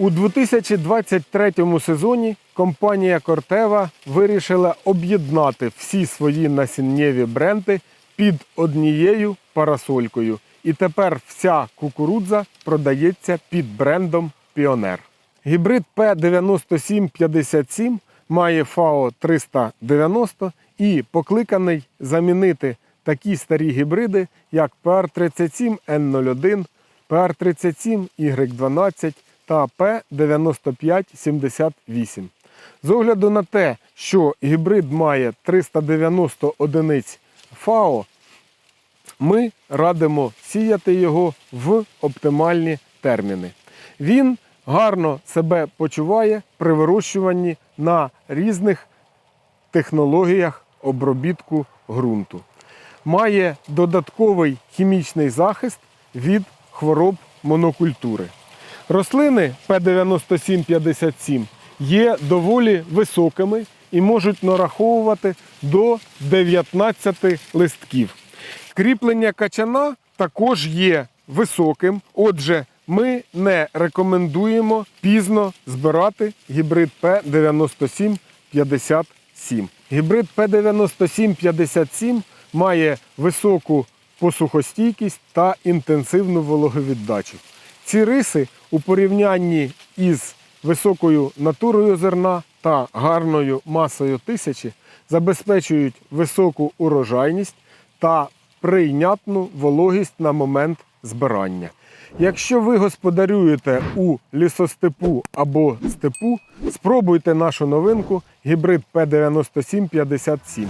У 2023 сезоні компанія Кортева вирішила об'єднати всі свої насіннєві бренди під однією парасолькою. І тепер вся кукурудза продається під брендом Піонер. Гібрид P9757 має ФАО 390 і покликаний замінити такі старі гібриди, як PR37N01, PR37Y12 та P9578. З огляду на те, що гібрид має 390 одиниць ФАО, ми радимо сіяти його в оптимальні терміни. Він гарно себе почуває при вирощуванні на різних технологіях обробітку ґрунту. Має додатковий хімічний захист від хвороб монокультури. Рослини P9757 є доволі високими і можуть нараховувати до 19 листків. Кріплення качана також є високим. Отже, ми не рекомендуємо пізно збирати гібрид P9757. Гібрид P9757 має високу посухостійкість та інтенсивну вологовіддачу. Ці риси у порівнянні із високою натурою зерна та гарною масою тисячі забезпечують високу урожайність та прийнятну вологість на момент збирання. Якщо ви господарюєте у лісостепу або степу, спробуйте нашу новинку гібрид P9757.